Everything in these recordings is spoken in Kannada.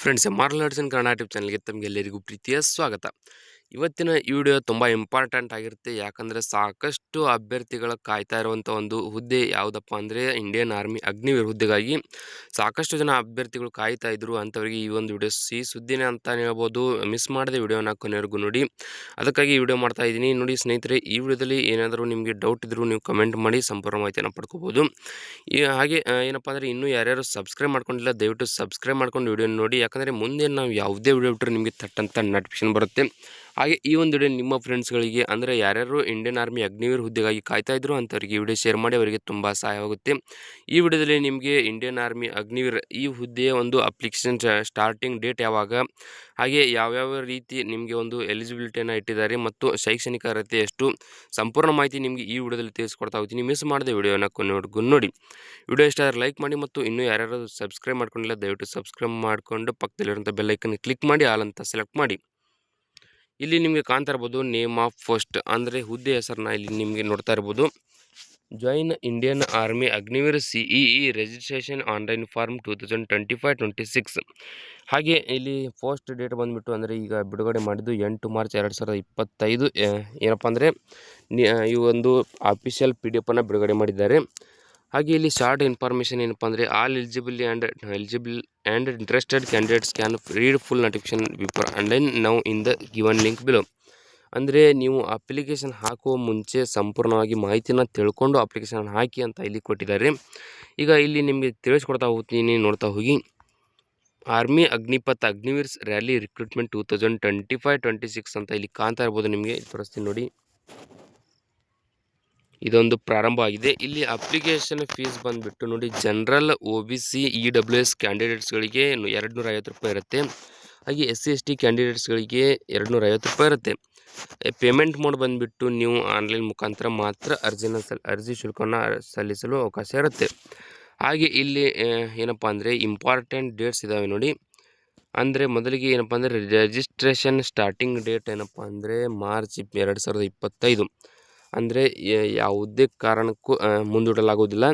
ಫ್ರೆಂಡ್ಸ್ ಮಾರ್ಲ್ ಆರ್ಟ್ಸ್ ಅಂಡ್ ಕನ್ನಡ ಯೂಟ್ಯೂಬ್ ಚಾನಲ್ಗೆ ತಮಗೆಲ್ಲರಿಗೂ ಪ್ರೀತಿಯ ಸ್ವಾಗತ. ಇವತ್ತಿನ ಈ ವಿಡಿಯೋ ತುಂಬ ಇಂಪಾರ್ಟೆಂಟ್ ಆಗಿರುತ್ತೆ. ಯಾಕಂದರೆ ಸಾಕಷ್ಟು ಅಭ್ಯರ್ಥಿಗಳ ಕಾಯ್ತಾ ಇರುವಂಥ ಒಂದು ಹುದ್ದೆ ಯಾವುದಪ್ಪ ಅಂದರೆ ಇಂಡಿಯನ್ ಆರ್ಮಿ ಅಗ್ನಿವೀರ್ ಹುದ್ದೆಗಾಗಿ ಸಾಕಷ್ಟು ಜನ ಅಭ್ಯರ್ಥಿಗಳು ಕಾಯ್ತಾ ಇದ್ರು ಅಂಥವರಿಗೆ ಈ ಒಂದು ವಿಡಿಯೋ ಸಿ ಸುದ್ದಿನೇ ಅಂತ ಹೇಳ್ಬೋದು. ಮಿಸ್ ಮಾಡದೆ ವಿಡಿಯೋನ ಕೊನೆವರೆಗೂ ನೋಡಿ. ಅದಕ್ಕಾಗಿ ಈ ವಿಡಿಯೋ ಮಾಡ್ತಾ ಇದ್ದೀನಿ. ನೋಡಿ ಸ್ನೇಹಿತರೆ, ಈ ವಿಡಿಯೋದಲ್ಲಿ ಏನಾದರೂ ನಿಮಗೆ ಡೌಟ್ ಇದ್ದರೂ ನೀವು ಕಮೆಂಟ್ ಮಾಡಿ ಸಂಪೂರ್ಣ ಮಾಹಿತಿಯನ್ನು ಪಡ್ಕೋಬೋದು. ಹಾಗೆ ಏನಪ್ಪ ಅಂದರೆ ಇನ್ನೂ ಯಾರ್ಯಾರು ಸಬ್ಸ್ಕ್ರೈಬ್ ಮಾಡ್ಕೊಂಡಿಲ್ಲ, ದಯವಿಟ್ಟು ಸಬ್ಸ್ಕ್ರೈಬ್ ಮಾಡ್ಕೊಂಡು ವಿಡಿಯೋ ನೋಡಿ. ಯಾಕಂದರೆ ಮುಂದೆ ನಾವು ಯಾವುದೇ ವಿಡಿಯೋ ಬಿಟ್ಟರೆ ನಿಮಗೆ ತಟ್ಟಂತ ನೋಟಿಫಿಕೇಶನ್ ಬರುತ್ತೆ. ಹಾಗೆ ಈ ಒಂದು ವಿಡಿಯೋ ನಿಮ್ಮ ಫ್ರೆಂಡ್ಸ್ಗಳಿಗೆ ಅಂದರೆ ಯಾರ್ಯಾರು ಇಂಡಿಯನ್ ಆರ್ಮಿ ಅಗ್ನಿವೀರ್ ಹುದ್ದೆಗಾಗಿ ಕಾಯ್ತಾ ಇದ್ರು ಅಂಥವ್ರಿಗೆ ಈ ವಿಡಿಯೋ ಶೇರ್ ಮಾಡಿ, ಅವರಿಗೆ ತುಂಬ ಸಹಾಯವಾಗುತ್ತೆ ಈ ವಿಡಿಯೋದಲ್ಲಿ ನಿಮಗೆ ಇಂಡಿಯನ್ ಆರ್ಮಿ ಅಗ್ನಿವೀರ್ ಈ ಹುದ್ದೆಯ ಒಂದು ಅಪ್ಲಿಕೇಶನ್ ಸ್ಟಾರ್ಟಿಂಗ್ ಡೇಟ್ ಯಾವಾಗ, ಹಾಗೆ ಯಾವ್ಯಾವ ರೀತಿ ನಿಮಗೆ ಒಂದು ಎಲಿಜಿಬಿಲಿಟಿಯನ್ನು ಇಟ್ಟಿದ್ದಾರೆ ಮತ್ತು ಶೈಕ್ಷಣಿಕ ಅರ್ಹತೆ ಎಷ್ಟು, ಸಂಪೂರ್ಣ ಮಾಹಿತಿ ನಿಮಗೆ ಈ ವಿಡಿಯೋದಲ್ಲಿ ತಿಳಿಸ್ಕೊಡ್ತಾ ಹೋಗ್ತೀನಿ. ಮಿಸ್ ಮಾಡಿದೆ ವಿಡಿಯೋನ ಕೊನೆವರೆಗೂ ನೋಡಿ. ವಿಡಿಯೋ ಇಷ್ಟ ಆದರೆ ಲೈಕ್ ಮಾಡಿ ಮತ್ತು ಇನ್ನೂ ಯಾರ್ಯಾರು ಸಬ್ಸ್ಕ್ರೈಬ್ ಮಾಡ್ಕೊಂಡಿಲ್ಲ, ದಯವಿಟ್ಟು ಸಬ್ಸ್ಕ್ರೈಬ್ ಮಾಡಿಕೊಂಡು ಪಕ್ಕದಲ್ಲಿರುವಂಥ ಬೆಲ್ಲೈಕನ್ ಕ್ಲಿಕ್ ಮಾಡಿ ಆಲ್ ಅಂತ ಸೆಲೆಕ್ಟ್ ಮಾಡಿ. ಇಲ್ಲಿ ನಿಮಗೆ ಕಾಣ್ತಾ ಇರ್ಬೋದು ನೇಮ್ ಆಫ್ ಫಸ್ಟ್ ಅಂದರೆ ಹುದ್ದೆ ಹೆಸರನ್ನ ಇಲ್ಲಿ ನಿಮಗೆ ನೋಡ್ತಾ ಇರ್ಬೋದು. Join Indian army Agniveer C E E registration online form two thousand twenty five twenty six ಹಾಗೆ ಇಲ್ಲಿ ಫಸ್ಟ್ ಡೇಟ್ ಬಂದುಬಿಟ್ಟು ಅಂದರೆ ಈಗ ಬಿಡುಗಡೆ ಮಾಡಿದ್ದು ಎಂಟು ಮಾರ್ಚ್ ಎರಡು ಸಾವಿರದ ಇಪ್ಪತ್ತೈದು. ಏನಪ್ಪ ಅಂದರೆ ಈ ಒಂದು ಆಫಿಷಿಯಲ್ ಪಿ ಡಿ ಎಫನ್ನು ಬಿಡುಗಡೆ ಮಾಡಿದ್ದಾರೆ. ಹಾಗೆ ಇಲ್ಲಿ ಶಾರ್ಟ್ ಇನ್ಫಾರ್ಮೇಷನ್ ಏನಪ್ಪ ಅಂದರೆ all eligible and eligible and interested candidates can read full notification before online now in the given link below ಅಂದರೆ ನೀವು ಅಪ್ಲಿಕೇಶನ್ ಹಾಕುವ ಮುಂಚೆ ಸಂಪೂರ್ಣವಾಗಿ ಮಾಹಿತಿನ ತಿಳ್ಕೊಂಡು ಅಪ್ಲಿಕೇಶನ್ ಹಾಕಿ ಅಂತ ಇಲ್ಲಿ ಕೊಟ್ಟಿದ್ದಾರೆ. ಈಗ ಇಲ್ಲಿ ನಿಮಗೆ ತಿಳಿಸ್ಕೊಡ್ತಾ ಹೋಗ್ತೀನಿ, ನೋಡ್ತಾ ಹೋಗಿ. Army Agnipath Agniveers rally recruitment two thousand twenty five twenty six ಅಂತ ಇಲ್ಲಿ ಕಾಣ್ತಾ ಇರ್ಬೋದು ನಿಮಗೆ. ತೋರಿಸ್ತೀನಿ ನೋಡಿ. ಇದೊಂದು ಪ್ರಾರಂಭ ಆಗಿದೆ. ಇಲ್ಲಿ ಅಪ್ಲಿಕೇಶನ್ ಫೀಸ್ ಬಂದುಬಿಟ್ಟು ನೋಡಿ general O B C E W S ಕ್ಯಾಂಡಿಡೇಟ್ಸ್ಗಳಿಗೆ ಎರಡು ನೂರ ಐವತ್ತು ರೂಪಾಯಿ ಇರುತ್ತೆ. ಹಾಗೆ ಎಸ್ ಸಿ ಎಸ್ ಟಿ ಕ್ಯಾಂಡಿಡೇಟ್ಸ್ಗಳಿಗೆ ಎರಡು ನೂರ ಐವತ್ತು ರೂಪಾಯಿ ಇರುತ್ತೆ. ಪೇಮೆಂಟ್ ಮೋಡ್ ಬಂದುಬಿಟ್ಟು ನೀವು ಆನ್ಲೈನ್ ಮುಖಾಂತರ ಮಾತ್ರ ಅರ್ಜಿನ ಸಲ್, ಅರ್ಜಿ ಶುಲ್ಕವನ್ನು ಸಲ್ಲಿಸಲು ಅವಕಾಶ ಇರುತ್ತೆ. ಹಾಗೆ ಇಲ್ಲಿ ಏನಪ್ಪ ಅಂದರೆ ಇಂಪಾರ್ಟೆಂಟ್ ಡೇಟ್ಸ್ ಇದ್ದಾವೆ ನೋಡಿ. ಅಂದರೆ ಮೊದಲಿಗೆ ಏನಪ್ಪ ಅಂದರೆ ರಿಜಿಸ್ಟ್ರೇಷನ್ ಸ್ಟಾರ್ಟಿಂಗ್ ಡೇಟ್ ಏನಪ್ಪ ಅಂದರೆ ಮಾರ್ಚ್ ಎರಡು ಸಾವಿರದ ಇಪ್ಪತ್ತೈದು. ಅಂದರೆ ಯಾವುದೇ ಕಾರಣಕ್ಕೂ ಮುಂದೂಡಲಾಗುವುದಿಲ್ಲ.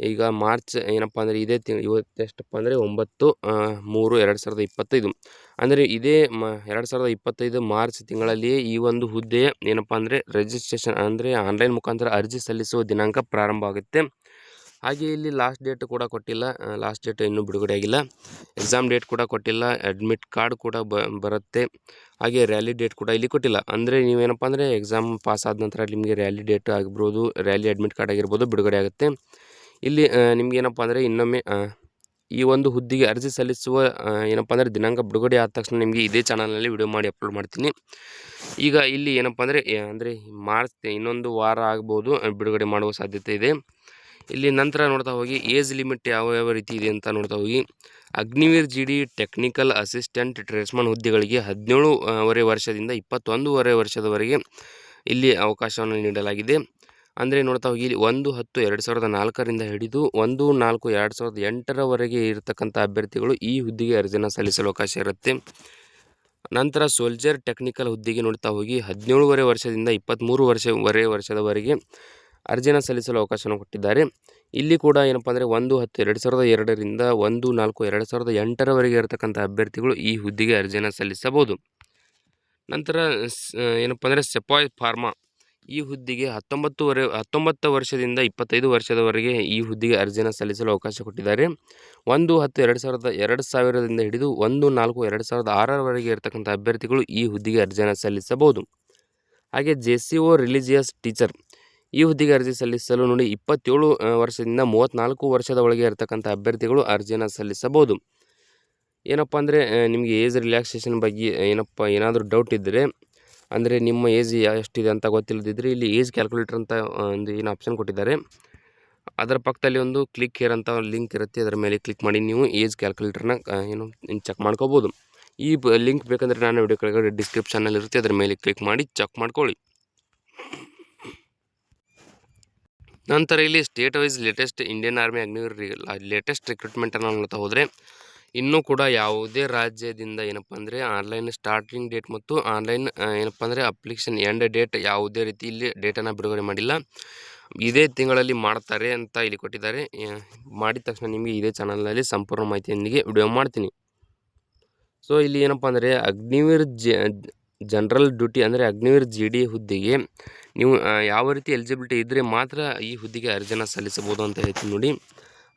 ಈಗ ಮಾರ್ಚ್ ಏನಪ್ಪ ಅಂದರೆ, ಇದೇ ತಿಂಗ್, ಇವತ್ತು ಎಷ್ಟಪ್ಪ ಅಂದರೆ, ಒಂಬತ್ತು ಮೂರು, ಎರಡು ಸಾವಿರದ ಇಪ್ಪತ್ತೈದು. ಅಂದರೆ, ಇದೇ ಮ, ಎರಡು ಸಾವಿರದ ಇಪ್ಪತ್ತೈದು ಮಾರ್ಚ್ ತಿಂಗಳಲ್ಲಿಯೇ ಈ ಒಂದು ಹುದ್ದೆಯ ಏನಪ್ಪ ಅಂದರೆ ರಿಜಿಸ್ಟ್ರೇಷನ್ ಅಂದರೆ ಆನ್ಲೈನ್ ಮುಖಾಂತರ ಅರ್ಜಿ ಸಲ್ಲಿಸುವ ದಿನಾಂಕ ಪ್ರಾರಂಭ ಆಗುತ್ತೆ. ಹಾಗೆ ಇಲ್ಲಿ ಲಾಸ್ಟ್ ಡೇಟ್ ಕೂಡ ಕೊಟ್ಟಿಲ್ಲ. ಲಾಸ್ಟ್ ಡೇಟ್ ಇನ್ನೂ ಬಿಡುಗಡೆ ಆಗಿಲ್ಲ. ಎಕ್ಸಾಮ್ ಡೇಟ್ ಕೂಡ ಕೊಟ್ಟಿಲ್ಲ. ಅಡ್ಮಿಟ್ ಕಾರ್ಡ್ ಕೂಡ ಬರುತ್ತೆ. ಹಾಗೆ ರ್ಯಾಲಿ ಡೇಟ್ ಕೂಡ ಇಲ್ಲಿ ಕೊಟ್ಟಿಲ್ಲ. ಅಂದರೆ ನೀವೇನಪ್ಪ ಅಂದರೆ ಎಕ್ಸಾಮ್ ಪಾಸ್ ಆದ ನಂತರ ನಿಮಗೆ ರ್ಯಾಲಿ ಡೇಟ್ ಆಗಿರ್ಬೋದು ರ್ಯಾಲಿ ಅಡ್ಮಿಟ್ ಕಾರ್ಡ್ ಆಗಿರ್ಬೋದು ಬಿಡುಗಡೆ ಆಗುತ್ತೆ. ಇಲ್ಲಿ ನಿಮಗೇನಪ್ಪ ಅಂದರೆ ಇನ್ನೊಮ್ಮೆ ಈ ಒಂದು ಹುದ್ದೆಗೆ ಅರ್ಜಿ ಸಲ್ಲಿಸುವ ಏನಪ್ಪ ಅಂದರೆ ದಿನಾಂಕ ಬಿಡುಗಡೆ ಆದ ತಕ್ಷಣ ನಿಮಗೆ ಇದೇ ಚಾನಲ್ನಲ್ಲಿ ವಿಡಿಯೋ ಮಾಡಿ ಅಪ್ಲೋಡ್ ಮಾಡ್ತೀನಿ. ಈಗ ಇಲ್ಲಿ ಏನಪ್ಪ ಅಂದರೆ ಅಂದರೆ ಮಾರ್ಚ್, ಇನ್ನೊಂದು ವಾರ ಆಗ್ಬೋದು, ಬಿಡುಗಡೆ ಮಾಡುವ ಸಾಧ್ಯತೆ ಇದೆ. ಇಲ್ಲಿ ನಂತರ ನೋಡ್ತಾ ಹೋಗಿ ಏಜ್ ಲಿಮಿಟ್ ಯಾವ ಯಾವ ರೀತಿ ಇದೆ ಅಂತ ನೋಡ್ತಾ ಹೋಗಿ. Agniveer G D technical assistant tradesman ಹುದ್ದೆಗಳಿಗೆ ಹದಿನೇಳು ಆ, ವರೆ ವರ್ಷದಿಂದ ಇಪ್ಪತ್ತೊಂದೂವರೆ ವರ್ಷದವರೆಗೆ ಇಲ್ಲಿ ಅವಕಾಶವನ್ನು ನೀಡಲಾಗಿದೆ. ಅಂದರೆ ನೋಡ್ತಾ ಹೋಗಿ ಇಲ್ಲಿ ಒಂದು ಹತ್ತು ಎರಡು ಸಾವಿರದ ನಾಲ್ಕರಿಂದ ಹಿಡಿದು ಒಂದು ನಾಲ್ಕು ಎರಡು ಸಾವಿರದ ಎಂಟರವರೆಗೆ ಇರತಕ್ಕಂಥ ಅಭ್ಯರ್ಥಿಗಳು ಈ ಹುದ್ದೆಗೆ ಅರ್ಜಿನ ಸಲ್ಲಿಸಲು ಅವಕಾಶ ಇರುತ್ತೆ. ನಂತರ ಸೋಲ್ಜರ್ ಟೆಕ್ನಿಕಲ್ ಹುದ್ದೆಗೆ ನೋಡ್ತಾ ಹೋಗಿ ಹದಿನೇಳುವರೆ ವರ್ಷದಿಂದ ಇಪ್ಪತ್ತ್ಮೂರು ವರ್ಷವರೆ ವರ್ಷದವರೆಗೆ ಅರ್ಜಿನ ಸಲ್ಲಿಸಲು ಅವಕಾಶವನ್ನು ಕೊಟ್ಟಿದ್ದಾರೆ. ಇಲ್ಲಿ ಕೂಡ ಏನಪ್ಪ ಅಂದರೆ ಒಂದು ಹತ್ತು ಎರಡು ಸಾವಿರದ ಎರಡರಿಂದ ಒಂದು ನಾಲ್ಕು ಎರಡು ಸಾವಿರದ ಎಂಟರವರೆಗೆ ಇರತಕ್ಕಂಥ ಅಭ್ಯರ್ಥಿಗಳು ಈ ಹುದ್ದೆಗೆ ಅರ್ಜಿಯನ್ನು ಸಲ್ಲಿಸಬಹುದು. ನಂತರ ಏನಪ್ಪ ಅಂದರೆ ಸೆಪಾಯ್ ಫಾರ್ಮಾ ಈ ಹುದ್ದೆಗೆ ಹತ್ತೊಂಬತ್ತುವರೆ, ಹತ್ತೊಂಬತ್ತು ವರ್ಷದಿಂದ ಇಪ್ಪತ್ತೈದು ವರ್ಷದವರೆಗೆ ಈ ಹುದ್ದೆಗೆ ಅರ್ಜಿಯನ್ನು ಸಲ್ಲಿಸಲು ಅವಕಾಶ ಕೊಟ್ಟಿದ್ದಾರೆ. ಒಂದು ಹತ್ತು ಎರಡು ಸಾವಿರದ ಎರಡು ಸಾವಿರದಿಂದ ಹಿಡಿದು ಒಂದು ನಾಲ್ಕು ಎರಡು ಸಾವಿರದ ಆರರವರೆಗೆ ಇರತಕ್ಕಂಥ ಅಭ್ಯರ್ಥಿಗಳು ಈ ಹುದ್ದೆಗೆ ಅರ್ಜಿಯನ್ನು ಸಲ್ಲಿಸಬಹುದು. ಹಾಗೆ J C O religious teacher ಈ ಹುದ್ದೆಗೆ ಅರ್ಜಿ ಸಲ್ಲಿಸಲು ನೋಡಿ ಇಪ್ಪತ್ತೇಳು ವರ್ಷದಿಂದ ಮೂವತ್ತ್ನಾಲ್ಕು ವರ್ಷದ ಒಳಗೆ ಇರತಕ್ಕಂಥ ಅಭ್ಯರ್ಥಿಗಳು ಅರ್ಜಿಯನ್ನು ಸಲ್ಲಿಸಬಹುದು. ಏನಪ್ಪ ಅಂದರೆ ನಿಮಗೆ ಏಜ್ ರಿಲ್ಯಾಕ್ಸೇಷನ್ ಬಗ್ಗೆ ಏನಪ್ಪ, ಏನಾದರೂ ಡೌಟ್ ಇದ್ದರೆ ಅಂದರೆ ನಿಮ್ಮ ಏಜ್ ಎಷ್ಟಿದೆ ಅಂತ ಗೊತ್ತಿಲ್ಲದಿದ್ದರೆ ಇಲ್ಲಿ ಏಜ್ ಕ್ಯಾಲ್ಕುಲೇಟರ್ ಅಂತ ಒಂದು ಏನು ಆಪ್ಷನ್ ಕೊಟ್ಟಿದ್ದಾರೆ. ಅದರ ಪಕ್ಕದಲ್ಲಿ ಒಂದು ಕ್ಲಿಕ್ ಹೇರ್ ಅಂತ ಲಿಂಕ್ ಇರುತ್ತೆ, ಅದರ ಮೇಲೆ ಕ್ಲಿಕ್ ಮಾಡಿ ನೀವು ಏಜ್ ಕ್ಯಾಲ್ಕುಲೇಟರ್ನ ಏನು ಚೆಕ್ ಮಾಡ್ಕೋಬೋದು ಈ ಲಿಂಕ್ ಬೇಕಂದರೆ ನಾನು ವಿಡಿಯೋ ಕೆಳಗಡೆ ಡಿಸ್ಕ್ರಿಪ್ಷನಲ್ಲಿ ಇರುತ್ತೆ ಅದರ ಮೇಲೆ ಕ್ಲಿಕ್ ಮಾಡಿ ಚೆಕ್ ಮಾಡ್ಕೊಳ್ಳಿ. ನಂತರ ಇಲ್ಲಿ state wise latest Indian army Agniveer latest ರಿಕ್ರೂಟ್ಮೆಂಟನ್ನು ನೋಡ್ತಾ ಹೋದರೆ, ಇನ್ನೂ ಕೂಡ ಯಾವುದೇ ರಾಜ್ಯದಿಂದ ಏನಪ್ಪ ಅಂದರೆ ಆನ್ಲೈನ್ ಸ್ಟಾರ್ಟಿಂಗ್ ಡೇಟ್ ಮತ್ತು ಆನ್ಲೈನ್ ಏನಪ್ಪ ಅಂದರೆ ಅಪ್ಲಿಕೇಶನ್ ಎಂಡ್ ಡೇಟ್ ಯಾವುದೇ ರೀತಿ ಇಲ್ಲಿ ಡೇಟನ್ನು ಬಿಡುಗಡೆ ಮಾಡಿಲ್ಲ. ಇದೇ ತಿಂಗಳಲ್ಲಿ ಮಾಡ್ತಾರೆ ಅಂತ ಇಲ್ಲಿ ಕೊಟ್ಟಿದ್ದಾರೆ. ಮಾಡಿದ ತಕ್ಷಣ ನಿಮಗೆ ಇದೇ ಚಾನಲ್ನಲ್ಲಿ ಸಂಪೂರ್ಣ ಮಾಹಿತಿಯೊಂದಿಗೆ ವಿಡಿಯೋ ಮಾಡ್ತೀನಿ. ಸೊ ಇಲ್ಲಿ ಏನಪ್ಪ ಅಂದರೆ ಅಗ್ನಿವೀರ್ ಜ ಜನರಲ್ ಡ್ಯೂಟಿ ಅಂದರೆ ಅಗ್ನಿವೀರ್ ಜಿ ಡಿ ಹುದ್ದೆಗೆ. ನೀವು ಯಾವ ರೀತಿ ಎಲಿಜಿಬಿಲಿಟಿ ಇದ್ದರೆ ಮಾತ್ರ ಈ ಹುದ್ದೆಗೆ ಅರ್ಜಿನ ಸಲ್ಲಿಸಬಹುದು ಅಂತ ಹೇಳ್ತೀನಿ ನೋಡಿ.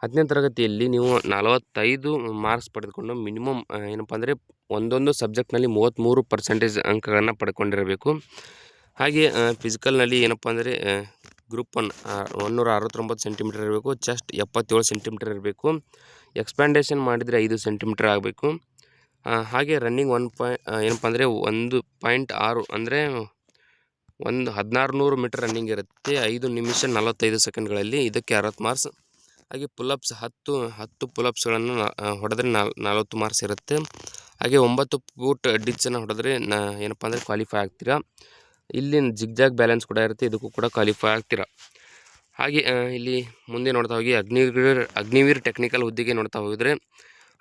ಹತ್ತನೇ ತರಗತಿಯಲ್ಲಿ ನೀವು ನಲವತ್ತೈದು ಮಾರ್ಕ್ಸ್ ಪಡೆದುಕೊಂಡು ಮಿನಿಮಮ್ ಏನಪ್ಪ ಅಂದರೆ ಒಂದೊಂದು ಸಬ್ಜೆಕ್ಟ್ನಲ್ಲಿ ಮೂವತ್ತ್ಮೂರು ಪರ್ಸೆಂಟೇಜ್ ಅಂಕಗಳನ್ನು ಪಡ್ಕೊಂಡಿರಬೇಕು. ಹಾಗೆ ಫಿಸಿಕಲ್ನಲ್ಲಿ ಏನಪ್ಪ ಅಂದರೆ ಗ್ರೂಪ್ ಒನ್ ಒನ್ನೂರ ಅರವತ್ತೊಂಬತ್ತು ಸೆಂಟಿಮೀಟರ್ ಇರಬೇಕು ಚೆಸ್ಟ್ ಎಪ್ಪತ್ತೇಳು ಸೆಂಟಿಮೀಟರ್ ಇರಬೇಕು ಎಕ್ಸ್ಪ್ಯಾಂಡೇಷನ್ ಮಾಡಿದರೆ ಐದು ಸೆಂಟಿಮೀಟರ್ ಆಗಬೇಕು. ಹಾಗೆ ರನ್ನಿಂಗ್ ಒನ್ ಪಾಯ್ ಏನಪ್ಪ ಅಂದರೆ ಒಂದು ಪಾಯಿಂಟ್ ಆರು ಅಂದರೆ ಒಂದು ಹದಿನಾರು ನೂರು ಮೀಟರ್ ರನ್ನಿಂಗ್ ಇರುತ್ತೆ. ಐದು ನಿಮಿಷ ನಲವತ್ತೈದು ಸೆಕೆಂಡ್ಗಳಲ್ಲಿ ಇದಕ್ಕೆ ಅರವತ್ತು ಮಾರ್ಕ್ಸ್ ಹಾಗೆ ಪುಲಪ್ಸ್ ಹತ್ತು ಹತ್ತು ಪುಲಪ್ಸ್ಗಳನ್ನು ಹೊಡೆದ್ರೆ ನಾಲ್, ನಲ್ವತ್ತು ಮಾರ್ಕ್ಸ್ ಇರುತ್ತೆ. ಹಾಗೆ ಒಂಬತ್ತು ಫೂಟ್ ಡಿಚ್ಚನ್ನು ಹೊಡೆದ್ರೆ ನ, ಏನಪ್ಪ ಅಂದರೆ ಕ್ವಾಲಿಫೈ ಆಗ್ತೀರಾ. ಇಲ್ಲಿ ಜಿಗ್ಜಾಗ್ ಬ್ಯಾಲೆನ್ಸ್ ಕೂಡ ಇರುತ್ತೆ, ಇದಕ್ಕೂ ಕೂಡ ಕ್ವಾಲಿಫೈ ಆಗ್ತೀರಾ. ಹಾಗೆ ಇಲ್ಲಿ ಮುಂದೆ ನೋಡ್ತಾ ಹೋಗಿ ಅಗ್ನಿವೀರ್ ಅಗ್ನಿವೀರ್ ಟೆಕ್ನಿಕಲ್ ಹುದ್ದೆಗೆ ನೋಡ್ತಾ ಹೋಗಿದ್ರೆ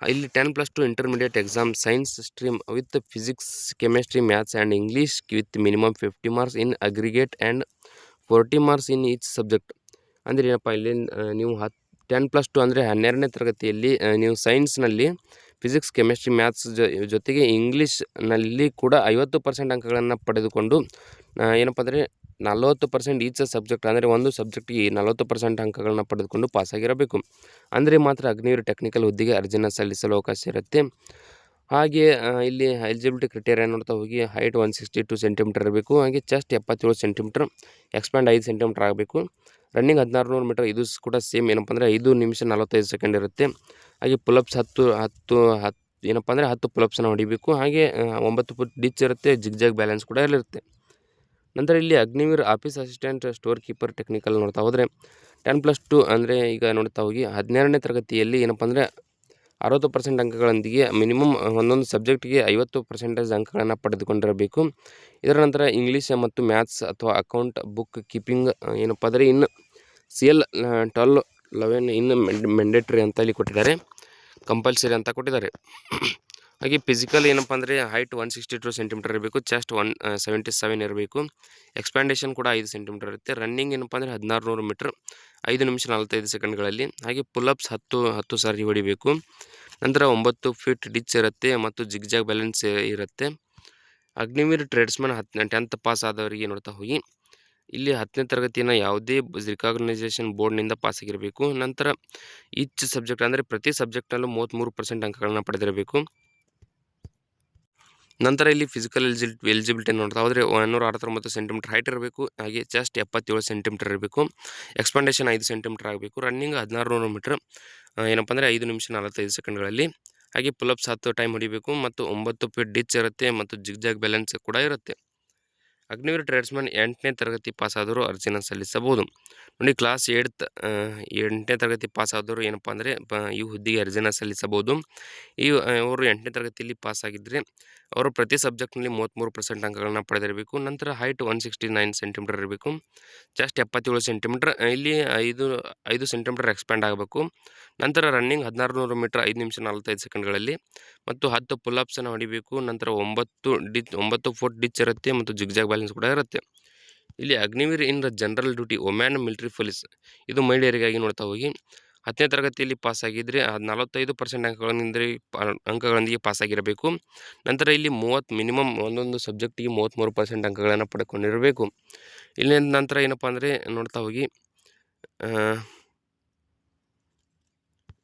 ಇಲ್ಲಿ ten plus two intermediate exam science stream with physics chemistry maths and English with minimum fifty marks in aggregate and forty marks in each subject ಅಂದರೆ ಏನಪ್ಪ, ಇಲ್ಲಿ ನೀವು ಹತ್ತು ಟೆನ್ ಪ್ಲಸ್ ಟು ಅಂದರೆ ಹನ್ನೆರಡನೇ ತರಗತಿಯಲ್ಲಿ ನೀವು ಸೈನ್ಸ್ನಲ್ಲಿ ಫಿಸಿಕ್ಸ್ ಕೆಮಿಸ್ಟ್ರಿ ಮ್ಯಾಥ್ಸ್ ಜೊತೆಗೆ ಇಂಗ್ಲೀಷ್ನಲ್ಲಿ ಕೂಡ ಐವತ್ತು ಪರ್ಸೆಂಟ್ ಅಂಕಗಳನ್ನು ಪಡೆದುಕೊಂಡು ಏನಪ್ಪ ಅಂದರೆ ನಲವತ್ತು ಪರ್ಸೆಂಟ್ ಈಚ ಸಬ್ಜೆಕ್ಟ್ ಅಂದರೆ ಒಂದು ಸಬ್ಜೆಕ್ಟಿಗೆ ನಲವತ್ತು ಪರ್ಸೆಂಟ್ ಅಂಕಗಳನ್ನ ಪಡೆದುಕೊಂಡು ಪಾಸಾಗಿರಬೇಕು ಅಂದರೆ ಮಾತ್ರ ಅಗ್ನಿವೀರ್ ಟೆಕ್ನಿಕಲ್ ಹುದ್ದೆಗೆ ಅರ್ಜಿನ ಸಲ್ಲಿಸಲು ಅವಕಾಶ ಇರುತ್ತೆ. ಹಾಗೆ ಇಲ್ಲಿ ಎಲಿಜಿಬಿಲಿಟಿ ಕ್ರಿಟೇರಿಯಾ ನೋಡ್ತಾ ಹೋಗಿ height one sixty two centimetre ಇರಬೇಕು, ಹಾಗೆ ಚೆಸ್ಟ್ ಎಪ್ಪತ್ತೇಳು ಸೆಂಟಿಮೀಟರ್ ಎಕ್ಸ್ಪ್ಯಾಂಡ್ ಐದು ಸೆಂಟಿಮೀಟರ್ ಆಗಬೇಕು. ರನ್ನಿಂಗ್ ಹದಿನಾರು ನೂರು ಮೀಟರ್ ಇದು ಕೂಡ ಸೇಮ್ ಏನಪ್ಪ ಅಂದರೆ ಐದು ನಿಮಿಷ ನಲವತ್ತೈದು ಸೆಕೆಂಡ್ ಇರುತ್ತೆ. ಹಾಗೆ ಪುಲಪ್ಸ್ ಹತ್ತು ಹತ್ತು ಹತ್ತು ಏನಪ್ಪ ಅಂದರೆ ಹತ್ತು ಪುಲಪ್ಸನ್ನ ಹೊಡಿಬೇಕು. ಹಾಗೆ ಒಂಬತ್ತು ಫುಟ್ ಡಿಚ್ ಇರುತ್ತೆ ಜಿಗ್ಜಾಗ್ ಬ್ಯಾಲೆನ್ಸ್ ಕೂಡ ಇರುತ್ತೆ. ನಂತರ ಇಲ್ಲಿ Agniveer office assistant store keeper technical ನೋಡ್ತಾ ಹೋದರೆ ಟೆನ್ ಪ್ಲಸ್ ಟು ಅಂದರೆ ಈಗ ನೋಡ್ತಾ ಹೋಗಿ ಹದಿನೇಳನೇ ತರಗತಿಯಲ್ಲಿ ಏನಪ್ಪ ಅಂದರೆ ಅರವತ್ತು ಪರ್ಸೆಂಟ್ ಅಂಕಗಳೊಂದಿಗೆ ಮಿನಿಮಮ್ ಒಂದೊಂದು ಸಬ್ಜೆಕ್ಟಿಗೆ ಐವತ್ತು ಪರ್ಸೆಂಟೇಜ್ ಅಂಕಗಳನ್ನು ಪಡೆದುಕೊಂಡಿರಬೇಕು. ಇದರ ನಂತರ ಇಂಗ್ಲೀಷ್ ಮತ್ತು ಮ್ಯಾಥ್ಸ್ ಅಥವಾ ಅಕೌಂಟ್ ಬುಕ್ ಕೀಪಿಂಗ್ ಏನಪ್ಪ ಅಂದರೆ ಇನ್ನು ಸಿ ಎಲ್ ಟ್ವೆಲ್ ಲೆವೆನ್ ಇನ್ನು ಮೆಂಡೇಟ್ರಿ ಅಂತ ಇಲ್ಲಿ ಕೊಟ್ಟಿದ್ದಾರೆ. ಕಂಪಲ್ಸರಿ ಅಂತ ಕೊಟ್ಟಿದ್ದಾರೆ. ಹಾಗೆ ಫಿಸಿಕಲ್ ಏನಪ್ಪ ಅಂದರೆ height one sixty two centimetre ಇರಬೇಕು ಚೆಸ್ಟ್ ಒನ್ ಸೆವೆಂಟಿ ಸೆವೆನ್ ಇರಬೇಕು. ಎಕ್ಸ್ಪ್ಯಾಂಡೇಷನ್ ಕೂಡ ಐದು ಸೆಂಟಿಮೀಟರ್ ಇರುತ್ತೆ. ರನ್ನಿಂಗ್ ಏನಪ್ಪ ಅಂದರೆ ಹದಿನಾರು ನೂರು ಮೀಟ್ರ್ ಐದು ನಿಮಿಷ ನಲವತ್ತೈದು ಸೆಕೆಂಡ್ಗಳಲ್ಲಿ. ಹಾಗೆ ಪುಲಪ್ಸ್ ಹತ್ತು ಹತ್ತು ಸಾರಿ ಹೊಡಿಬೇಕು. ನಂತರ ಒಂಬತ್ತು ಫೀಟ್ ಡಿಚ್ ಇರುತ್ತೆ ಮತ್ತು ಜಿಗ್ಜಾಗ್ ಬ್ಯಾಲೆನ್ಸ್ ಇರುತ್ತೆ. ಅಗ್ನಿವೀರ್ ಟ್ರೇಡ್ಸ್ಮನ್ ಹತ್ತು ಟೆಂತ್ ಪಾಸ್ ಆದವರಿಗೆ ನೋಡ್ತಾ ಹೋಗಿ. ಇಲ್ಲಿ ಹತ್ತನೇ ತರಗತಿಯನ್ನು ಯಾವುದೇ ರಿಕಾಗ್ನೈಸೇಷನ್ ಬೋರ್ಡ್ನಿಂದ ಪಾಸ್ ಆಗಿರಬೇಕು. ನಂತರ ಈಚ್ ಸಬ್ಜೆಕ್ಟ್ ಅಂದರೆ ಪ್ರತಿ ಸಬ್ಜೆಕ್ಟ್ನಲ್ಲೂ ಮೂವತ್ತ್ಮೂರು ಪರ್ಸೆಂಟ್ ಅಂಕಗಳನ್ನು ಪಡೆದಿರಬೇಕು. ನಂತರ ಇಲ್ಲಿ ಫಿಸಿಕಲ್ ಎಲಿಜಿಲ್ ಎಲಿಜಿಬಿಲಿಟಿ ನೋಡ್ತಾ ಹೋದರೆ ಒಂದೂರ ಅರವತ್ತೊಂಬತ್ತು ಸೆಂಟಿಮೀಟರ್ ಹೈಟ್ ಇರಬೇಕು, ಹಾಗೆ ಚೆಸ್ಟ್ ಎಪ್ಪತ್ತೇಳು ಸೆಂಟಿಮೀಟರ್ ಇರಬೇಕು ಎಕ್ಸ್ಪಾಂಡೇಷನ್ ಐದು ಸೆಂಟಿಮೀಟರ್ ಆಗಬೇಕು ರನ್ನಿಂಗ್ ಹದಿನಾರು ನೂರು ಮೀಟ್ರ್ ಏನಪ್ಪ ಅಂದರೆ ಐದು ನಿಮಿಷ ನಲವತ್ತೈದು ಸೆಕೆಂಡ್ಗಳಲ್ಲಿ, ಹಾಗೆ ಪುಲಪ್ಸ್ ಹತ್ತು ಟೈಮ್ ಹೊಡಿಬೇಕು, ಮತ್ತು ಒಂಬತ್ತು ಫೀಟ್ ಡಿಚ್ ಇರುತ್ತೆ, ಮತ್ತು ಜಿಗ್ಜಾಗ್ ಬ್ಯಾಲೆನ್ಸ್ ಕೂಡ ಇರುತ್ತೆ. ಅಗ್ನಿವೀರ್ ಟ್ರೇಡ್ಸ್ಮನ್ ಎಂಟನೇ ತರಗತಿ ಪಾಸ್ ಆದವರು ಅರ್ಜಿನ ಸಲ್ಲಿಸಬಹುದು. ನೋಡಿ, ಕ್ಲಾಸ್ ಏಡ್ತ್ ಎಂಟನೇ ತರಗತಿ ಪಾಸ್ ಆದವರು ಏನಪ್ಪ ಅಂದರೆ ಈ ಹುದ್ದೆಗೆ ಅರ್ಜಿನ ಸಲ್ಲಿಸಬಹುದು. ಈ ಅವರು ಎಂಟನೇ ತರಗತಿಯಲ್ಲಿ ಪಾಸಾಗಿದ್ದರೆ ಅವರು ಪ್ರತಿ ಸಬ್ಜೆಕ್ಟ್ನಲ್ಲಿ ಮೂವತ್ತ್ಮೂರು ಪರ್ಸೆಂಟ್ ಅಂಕಗಳನ್ನು ಪಡೆದಿರಬೇಕು. ನಂತರ height one sixty nine centimetre ಇರಬೇಕು. ಜಸ್ಟ್ ಎಪ್ಪತ್ತೇಳು ಸೆಂಟಿಮೀಟರ್, ಇಲ್ಲಿ ಐದು ಐದು ಸೆಂಟಿಮೀಟರ್ ಎಕ್ಸ್ಪ್ಯಾಂಡ್ ಆಗಬೇಕು. ನಂತರ ರನ್ನಿಂಗ್ ಹದಿನಾರು ನೂರು ಮೀಟರ್ ಐದು ನಿಮಿಷ ನಲವತ್ತೈದು ಸೆಕೆಂಡ್ಗಳಲ್ಲಿ ಮತ್ತು ಹತ್ತು ಪುಲ್ಅಪ್ಸನ್ನು ಹೊಡಿಬೇಕು. ನಂತರ ಒಂಬತ್ತು ಡಿಚ್ ಒಂಬತ್ತು ಫುಟ್ ಡಿಚ್ ಇರುತ್ತೆ ಮತ್ತು ಜಿಗ್ಜಾಗ್ ಬ್ಯಾಲೆನ್ಸ್ ಕೂಡ ಇರುತ್ತೆ. ಇಲ್ಲಿ Agniveer in general duty woman military police ಇದು ಮಹಿಳೆಯರಿಗಾಗಿ ನೋಡ್ತಾ ಹೋಗಿ, ಹತ್ತನೇ ತರಗತಿಯಲ್ಲಿ ಪಾಸ್ ಆಗಿದ್ದರೆ ಅದು ನಲವತ್ತೈದು ಪರ್ಸೆಂಟ್ ಅಂಕಗಳಿಂದ ಅಂಕಗಳೊಂದಿಗೆ ಪಾಸ್ ಆಗಿರಬೇಕು. ನಂತರ ಇಲ್ಲಿ ಮೂವತ್ತು ಮಿನಿಮಮ್ ಒಂದೊಂದು ಸಬ್ಜೆಕ್ಟಿಗೆ ಮೂವತ್ತ್ಮೂರು ಪರ್ಸೆಂಟ್ ಅಂಕಗಳನ್ನು ಪಡ್ಕೊಂಡಿರಬೇಕು. ಇಲ್ಲಿ ನಂತರ ಏನಪ್ಪ ಅಂದರೆ ನೋಡ್ತಾ ಹೋಗಿ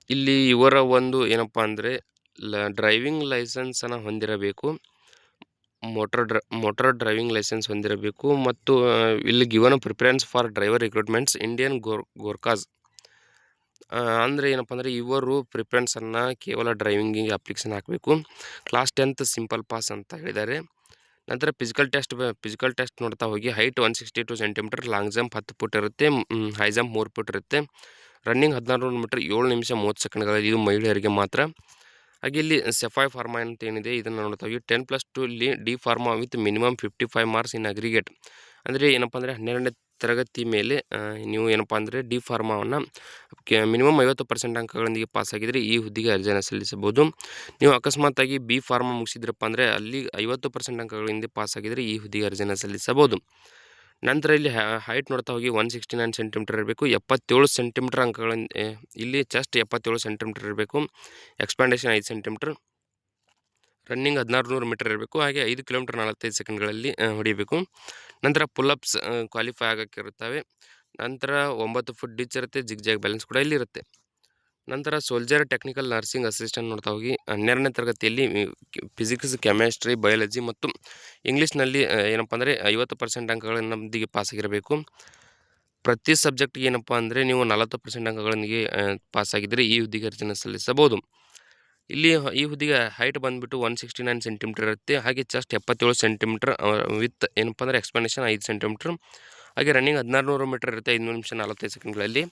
ಇಲ್ಲಿ ಇವರ ಒಂದು ಏನಪ್ಪ ಅಂದರೆ ಲ ಡ್ರೈವಿಂಗ್ ಲೈಸೆನ್ಸನ್ನು ಹೊಂದಿರಬೇಕು. ಮೋಟರ್ ಡ್ರ ಮೋಟರ್ ಡ್ರೈವಿಂಗ್ ಲೈಸೆನ್ಸ್ ಹೊಂದಿರಬೇಕು ಮತ್ತು ಇಲ್ಲಿ given preference for driver recruitments Indian ಗೋರ್ ಗೋರ್ಕಾಸ್ ಅಂದರೆ ಏನಪ್ಪ ಅಂದರೆ ಇವರು ಪ್ರಿಫರೆನ್ಸನ್ನು ಕೇವಲ ಡ್ರೈವಿಂಗಿಗೆ ಅಪ್ಲಿಕೇಶನ್ ಹಾಕಬೇಕು. ಕ್ಲಾಸ್ ಟೆಂತ್ ಸಿಂಪಲ್ ಪಾಸ್ ಅಂತ ಹೇಳಿದ್ದಾರೆ. ನಂತರ ಫಿಸಿಕಲ್ ಟೆಸ್ಟ್ ಫಿಸಿಕಲ್ ಟೆಸ್ಟ್ ನೋಡ್ತಾ ಹೋಗಿ height one sixty two centimetre long jump ಹತ್ತು ಫುಟ್ ಇರುತ್ತೆ ಹೈ ಜಂಪ್ ಮೂರು ಫುಟ್ ಇರುತ್ತೆ. ರನ್ನಿಂಗ್ ಹದಿನಾರು ಮೀಟರ್ ಏಳು ನಿಮಿಷ ಮೂವತ್ತು ಸೆಕೆಂಡ್ಗಳಲ್ಲಿ ಇದು ಮಹಿಳೆಯರಿಗೆ ಮಾತ್ರ. ಹಾಗೆ ಇಲ್ಲಿ ಸೆಫೈ ಫಾರ್ಮಾ ಅಂತ ಏನಿದೆ ಇದನ್ನು ನೋಡ್ತಾವೆ ಟೆನ್ ಪ್ಲಸ್ ಟು ಇಲ್ಲಿ D pharma with minimum fifty five marks in aggregate ಅಂದರೆ ಏನಪ್ಪ ಅಂದರೆ ಹನ್ನೆರಡನೇ ತರಗತಿ ಮೇಲೆ ನೀವು ಏನಪ್ಪ ಅಂದರೆ ಡಿ ಫಾರ್ಮಾವನ್ನು ಮಿನಿಮಮ್ ಐವತ್ತು ಪರ್ಸೆಂಟ್ ಅಂಕಗಳೊಂದಿಗೆ ಪಾಸ್ ಆಗಿದ್ದರೆ ಈ ಹುದ್ದೆಗೆ ಅರ್ಜಿಯನ್ನು ಸಲ್ಲಿಸಬಹುದು. ನೀವು ಅಕಸ್ಮಾತಾಗಿ ಬಿ ಫಾರ್ಮಾ ಮುಗಿಸಿದ್ರಪ್ಪ ಅಂದರೆ ಅಲ್ಲಿ ಐವತ್ತು ಪರ್ಸೆಂಟ್ ಅಂಕಗಳಿಂದ ಪಾಸ್ ಆಗಿದ್ದರೆ ಈ ಹುದ್ದೆಗೆ ಅರ್ಜಿಯನ್ನು ಸಲ್ಲಿಸಬಹುದು. ನಂತರ ಇಲ್ಲಿ ಹೈಟ್ ನೋಡ್ತಾ ಹೋಗಿ ಒನ್ ಸಿಕ್ಸ್ಟಿ ನೈನ್ ಸೆಂಟಿಮೀಟರ್ ಇರಬೇಕು. ಎಪ್ಪತ್ತೇಳು ಸೆಂಟಿಮೀಟರ್ ಅಂಕಗಳನ್ನು ಇಲ್ಲಿ ಚೆಸ್ಟ್ ಎಪ್ಪತ್ತೇಳು ಸೆಂಟಿಮೀಟರ್ ಇರಬೇಕು. ಎಕ್ಸ್ಪ್ಯಾಂಡೇಷನ್ ಐದು ಸೆಂಟಿಮೀಟರ್ ರನ್ನಿಂಗ್ ಹದಿನಾರು ನೂರು ಮೀಟರ್ ಇರಬೇಕು. ಹಾಗೆ ಐದು ಕಿಲೋಮೀಟರ್ ನಲವತ್ತೈದು ಸೆಕೆಂಡ್ಗಳಲ್ಲಿ ಹೊಡಿಬೇಕು. ನಂತರ ಪುಲ್ಅಪ್ಸ್ ಕ್ವಾಲಿಫೈ ಆಗೋಕ್ಕಿರುತ್ತವೆ ನಂತರ ಒಂಬತ್ತು ಫುಟ್ ಡಿಚ್ ಇರುತ್ತೆ ಜಿಗ್ ಜಾಗ್ ಬ್ಯಾಲೆನ್ಸ್ ಕೂಡ ಇಲ್ಲಿ ಇರುತ್ತೆ. ನಂತರ ಸೋಲ್ಜರ್ ಟೆಕ್ನಿಕಲ್ ನರ್ಸಿಂಗ್ ಅಸಿಸ್ಟೆಂಟ್ ನೋಡ್ತಾ ಹೋಗಿ, ಹನ್ನೆರಡನೇ ತರಗತಿಯಲ್ಲಿ ಫಿಸಿಕ್ಸ್ ಕೆಮಿಸ್ಟ್ರಿ ಬಯಾಲಜಿ ಮತ್ತು ಇಂಗ್ಲೀಷ್ನಲ್ಲಿ ಏನಪ್ಪ ಅಂದರೆ ಐವತ್ತು ಪರ್ಸೆಂಟ್ ಅಂಕಗಳನ್ನೊಂದಿಗೆ ಪಾಸಾಗಿರಬೇಕು ಪ್ರತಿ ಸಬ್ಜೆಕ್ಟ್ಗೆ ಏನಪ್ಪ ಅಂದರೆ ನೀವು ನಲವತ್ತು ಪರ್ಸೆಂಟ್ ಅಂಕಗಳೊಂದಿಗೆ ಪಾಸಾಗಿದ್ದರೆ ಈ ಹುದ್ದೆಗೆ ಅರ್ಜಿನ ಸಲ್ಲಿಸಬಹುದು. ಇಲ್ಲಿ ಈ ಹುದ್ದೆಗೆ ಹೈಟ್ ಬಂದುಬಿಟ್ಟು ಒನ್ ಸಿಕ್ಸ್ಟಿ ನೈನ್ ಸೆಂಟಿಮೀಟರ್ ಇರುತ್ತೆ. ಹಾಗೆ ಚೆಸ್ಟ್ ಎಪ್ಪತ್ತೇಳು ಸೆಂಟಿಮೀಟರ್ ವಿತ್ ಏನಪ್ಪ ಅಂದರೆ ಎಕ್ಸ್ಪ್ಲನೇಷನ್ ಐದು ಸೆಂಟಿಮೀಟ್ರ್ ಹಾಗೆ ರನ್ನಿಂಗ್ ಹದಿನಾರು ನೂರು ಮೀಟರ್ ಇರುತ್ತೆ ಐದುನೂರು ನಿಮಿಷ ನಲವತ್ತೈದು ಸೆಕೆಂಡ್ಗಳಲ್ಲಿ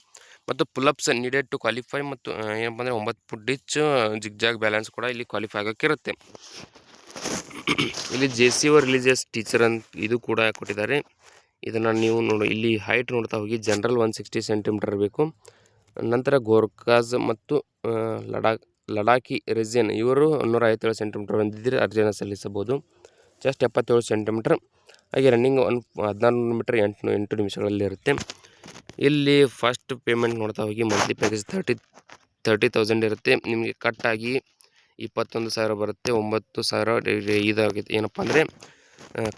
ಮತ್ತು ಪುಲಪ್ಸ್ ನೀಡೆಡ್ ಟು ಕ್ವಾಲಿಫೈ ಮತ್ತು ಏನಪ್ಪ ಅಂದರೆ ಒಂಬತ್ತು ಫುಟ್ ಡಿಚ್ ಜಿಗ್ಜಾಗ್ ಬ್ಯಾಲೆನ್ಸ್ ಕೂಡ ಇಲ್ಲಿ ಕ್ವಾಲಿಫೈ ಆಗೋಕ್ಕಿರುತ್ತೆ ಇಲ್ಲಿ J C O religious teacher ಅಂತ ಇದು ಕೂಡ ಕೊಟ್ಟಿದ್ದಾರೆ. ಇದನ್ನು ನೀವು ನೋಡಿ, ಇಲ್ಲಿ ಹೈಟ್ ನೋಡ್ತಾ ಹೋಗಿ ಜನರಲ್ ಒನ್ ಸಿಕ್ಸ್ಟಿ ಸೆಂಟಿಮೀಟರ್ ಬೇಕು. ನಂತರ ಗೋರ್ಖಾಸ್ ಮತ್ತು ಲಡಾಕ್ ಲಡಾಖ್ ಲಡಾಖಿ ರೆಜಿಯನ್ ಇವರು ನೂರ ಐವತ್ತೇಳು ಸೆಂಟಿಮೀಟರ್ ಹೊಂದಿದ್ದರೆ ಅರ್ಜಿಯನ್ನು ಸಲ್ಲಿಸಬಹುದು. ಜಸ್ಟ್ ಎಪ್ಪತ್ತೇಳು ಸೆಂಟಿಮೀಟರ್ ಹಾಗೆ ರನ್ನಿಂಗ್ ಒನ್ ಹದಿನಾರು ಮೀಟರ್ ಎಂಟು ಎಂಟು ನಿಮಿಷಗಳಲ್ಲಿ ಇರುತ್ತೆ. ಇಲ್ಲಿ ಫಸ್ಟ್ ಪೇಮೆಂಟ್ ನೋಡ್ತಾ ಹೋಗಿ monthly package thirty thirty thousand ಇರುತ್ತೆ. ನಿಮಗೆ ಕಟ್ಟಾಗಿ ಇಪ್ಪತ್ತೊಂದು ಸಾವಿರ ಬರುತ್ತೆ. ಒಂಬತ್ತು ಸಾವಿರ ಇದಾಗುತ್ತೆ. ಏನಪ್ಪ ಅಂದರೆ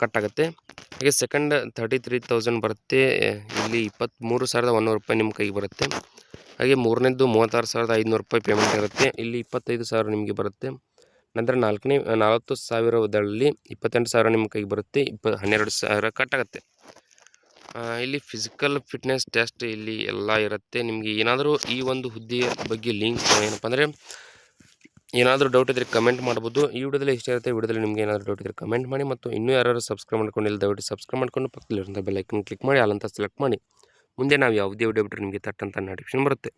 ಕಟ್ ಆಗುತ್ತೆ. ಹಾಗೆ ಸೆಕೆಂಡ್ ತರ್ಟಿ ತ್ರೀ ತೌಸಂಡ್ ಬರುತ್ತೆ ಇಲ್ಲಿ ಇಪ್ಪತ್ತ್ಮೂರು ಸಾವಿರದ ಒಂದೂರು ರೂಪಾಯಿ ನಿಮ್ಮ ಕೈಗೆ ಬರುತ್ತೆ. ಹಾಗೆ ಮೂರನೇದು ಮೂವತ್ತಾರು ಸಾವಿರದ ಐದುನೂರು ರೂಪಾಯಿ ಪೇಮೆಂಟ್ ಇರುತ್ತೆ. ಇಲ್ಲಿ ಇಪ್ಪತ್ತೈದು ಸಾವಿರ ನಿಮಗೆ ಬರುತ್ತೆ. ನಂತರ ನಾಲ್ಕನೇ ನಲವತ್ತು ಸಾವಿರದಲ್ಲಿ ಇಪ್ಪತ್ತೆಂಟು ಸಾವಿರ ನಿಮ್ಮ ಕೈಗೆ ಬರುತ್ತೆ. ಇಪ್ಪ ಹನ್ನೆರಡು ಸಾವಿರ ಕಟ್ ಆಗುತ್ತೆ. ಆ, ಇಲ್ಲಿ ಫಿಸಿಕಲ್ ಫಿಟ್ನೆಸ್ ಟೆಸ್ಟ್ ಇಲ್ಲಿ ಎಲ್ಲ ಇರುತ್ತೆ. ನಿಮಗೆ ಏನಾದರೂ ಈ ಒಂದು ಹುದ್ದೆಯ ಬಗ್ಗೆ ಲಿಂಕ್ ಏನಪ್ಪ ಅಂದರೆ ಏನಾದರೂ ಡೌಟ್ ಇದ್ದರೆ ಕಮೆಂಟ್ ಮಾಡ್ಬೋದು. ಈ ವಿಡಿಯೋದಲ್ಲಿ ಇಷ್ಟ ಇರುತ್ತೆ ವಿಡಿಯೋದಲ್ಲಿ ನಿಮಗೆ ಏನಾದರೂ ಡೌಟ್ ಇದ್ದರೆ ಕಮೆಂಟ್ ಮಾಡಿ ಮತ್ತು ಇನ್ನೂ ಯಾರು ಸಬ್ಸ್ಕ್ರೈಬ್ ಮಾಡ್ಕೊಂಡಿಲ್ಲ ದಯವಿಟ್ಟು ಸಬ್ಸ್ಕ್ರೈಬ್ ಮಾಡ್ಕೊಂಡು ಪಕ್ಕದಲ್ಲಿರುವಂಥ ಬೆಲ್ ಐಕನ್ ಕ್ಲಿಕ್ ಮಾಡಿ, ಅಲ್ಲಂತ ಸೆಲೆಕ್ಟ್ ಮಾಡಿ. ಮುಂದೆ ನಾವು ಯಾವುದೇ ವಿಡಿಯೋ ಬಿಟ್ಟರೆ ನಿಮಗೆ ತಟ್ಟಂತ ನೋಟಿಫಿಕೇಶನ್ ಬರುತ್ತೆ.